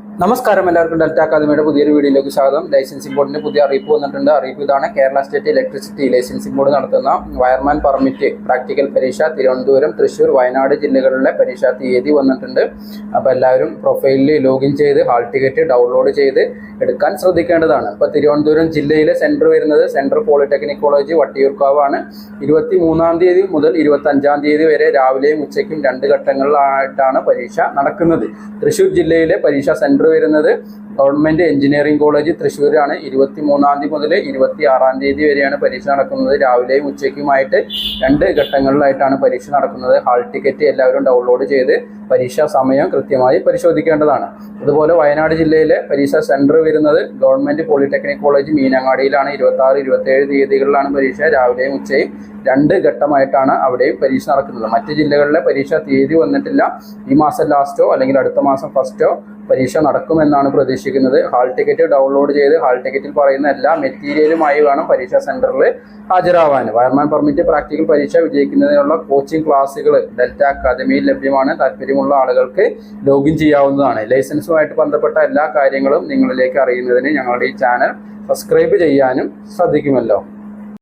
നമസ്കാരം എല്ലാവർക്കും. ഡെൽറ്റ അക്കാദമിയുടെ പുതിയൊരു വീഡിയോയിലേക്ക് സ്വാഗതം. ലൈസൻസിംഗ് ബോർഡിന്റെ പുതിയ അറിയിപ്പ് വന്നിട്ടുണ്ട്. അറിയിപ്പ് ഇതാണ്. Kerala state electricity licensing board നടത്തുന്ന വയർമാൻ പെർമിറ്റ് പ്രാക്ടിക്കൽ പരീക്ഷ തിരുവനന്തപുരം തൃശൂർ വയനാട് ജില്ലകളിലെ പരീക്ഷാ തീയതി വന്നിട്ടുണ്ട്. അപ്പോൾ എല്ലാവരും പ്രൊഫൈലിൽ ലോഗിൻ ചെയ്ത് ഹാൾ ടിക്കറ്റ് ഡൗൺലോഡ് ചെയ്ത് എടുക്കാൻ ശ്രദ്ധിക്കേണ്ടതാണ്. ഇപ്പോൾ തിരുവനന്തപുരം ജില്ലയിലെ സെന്റർ വരുന്നത് സെൻട്രൽ പോളിടെക്നിക് കോളേജ് വട്ടിയൂർക്കാവാണ് ഇരുപത്തി മൂന്നാം തീയതി മുതൽ ഇരുപത്തി അഞ്ചാം തീയതി വരെ രാവിലെയും ഉച്ചയ്ക്കും രണ്ട് ഘട്ടങ്ങളിലായിട്ടാണ് പരീക്ഷ നടക്കുന്നത്. തൃശ്ശൂർ ജില്ലയിലെ പരീക്ഷാ സെന്റർ വരുന്നത് ഗവൺമെന്റ് എഞ്ചിനീയറിംഗ് കോളേജ് തൃശ്ശൂരാണ് ഇരുപത്തി മൂന്നാം തീയതി മുതൽ ഇരുപത്തി ആറാം തീയതി വരെയാണ് പരീക്ഷ നടക്കുന്നത്. രാവിലെയും ഉച്ചയ്ക്കുമായിട്ട് രണ്ട് ഘട്ടങ്ങളിലായിട്ടാണ് പരീക്ഷ നടക്കുന്നത്. ഹാൾ ടിക്കറ്റ് എല്ലാവരും ഡൗൺലോഡ് ചെയ്ത് പരീക്ഷാ സമയം കൃത്യമായി പരിശോധിക്കേണ്ടതാണ്. അതുപോലെ വയനാട് ജില്ലയിലെ പരീക്ഷാ സെന്റർ വരുന്നത് ഗവൺമെന്റ് പോളിടെക്നിക് കോളേജ് മീനങ്ങാടിയിലാണ്. ഇരുപത്തി ആറ് ഇരുപത്തി ഏഴ് തീയതികളിലാണ് പരീക്ഷ. രാവിലെയും ഉച്ചയും രണ്ട് ഘട്ടമായിട്ടാണ് അവിടെയും പരീക്ഷ നടക്കുന്നത്. മറ്റ് ജില്ലകളിലെ പരീക്ഷാ തീയതി വന്നിട്ടില്ല. ഈ മാസം ലാസ്റ്റോ അല്ലെങ്കിൽ അടുത്ത മാസം ഫസ്റ്റോ പരീക്ഷ നടക്കുമെന്നാണ് പ്രതീക്ഷിക്കുന്നത്. ഹാൾ ടിക്കറ്റ് ഡൗൺലോഡ് ചെയ്ത് ഹാൾ ടിക്കറ്റിൽ പറയുന്ന എല്ലാ മെറ്റീരിയലുമായി വേണം പരീക്ഷാ സെന്ററിൽ ഹാജരാവാൻ. വയർമാൻ പെർമിറ്റ് പ്രാക്ടിക്കൽ പരീക്ഷ വിജയിക്കുന്നതിനുള്ള കോച്ചിങ് ക്ലാസ്സുകൾ ഡെൽറ്റ അക്കാദമിയിൽ ലഭ്യമാണ്. താല്പര്യമുള്ള ആളുകൾക്ക് ലോഗിൻ ചെയ്യാവുന്നതാണ്. ലൈസൻസുമായിട്ട് ബന്ധപ്പെട്ട എല്ലാ കാര്യങ്ങളും നിങ്ങളിലേക്ക് അറിയുന്നതിന് ഞങ്ങളുടെ ഈ ചാനൽ സബ്സ്ക്രൈബ് ചെയ്യാനും ശ്രദ്ധിക്കുമല്ലോ.